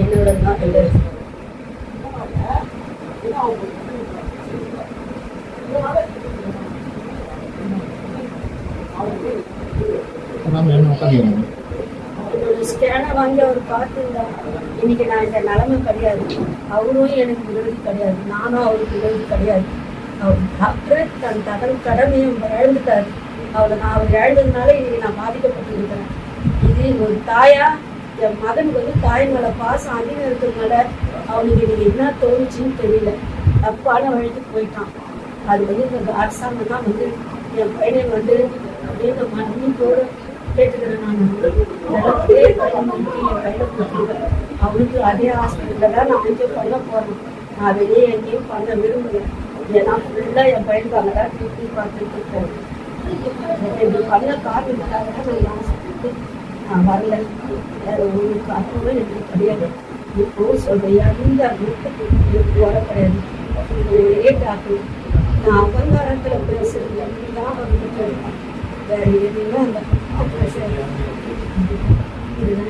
என்னோட தான் இது மேம் என்ன ஸ்கேனை வாங்கி அவர் பார்த்துருந்தார் இன்னைக்கு நான் இந்த நிலைமை கிடையாது. அவரும் எனக்கு விரோதி கிடையாது. நானும் அவருக்கு விரோதி கிடையாது. அவர் டாக்டர் தன் தகவல் கடமையும் இழந்துட்டார். அவளை நான் அவர் இழந்ததுனால இன்னைக்கு நான் பாதிக்கப்பட்டிருக்கிறேன். இது ஒரு தாயா என் மகனுக்கு வந்து தாய் மேல பாசம் அதிகம் இருக்கிறதுனால அவனுக்கு இன்னைக்கு என்ன தோணுச்சுன்னு தெரியல. தப்பான வழிக்கு போயிட்டான். அது வந்து இந்த அரசாங்கம் தான் வந்து என் பையனை வந்து அப்படியே இந்த மன்னிப்போடு கேட்டுக்கிறேன் நான். பையன் வந்து என் கையில அவனுக்கு அதே ஹாஸ்பிட்டலில் தான் நான் அங்கே பண்ண போகிறேன் நான் அதையே எங்கேயும் பண்ண விரும்புகிறேன் ஏன்னா ஃபுல்லாக என் பையனுக்காக தான் ட்ரீட்மெண்ட் பார்த்துட்டு இருக்கேன். இப்படி பண்ண காரணத்துக்காக நான் ஹாஸ்பிட்டலுக்கு நான் வரல. வேற ஒரு காரணமும் எனக்கு கிடையாது. இப்போ சொல்றேன் எந்த எனக்கு வர கிடையாது. ஒரே டாக்டர் நான் அகங்காரத்தில் பேசுறது தான் வந்துட்டு இருக்கேன். வேற எதுவுமே அந்த ஆப்ரேஷன் இதுதான்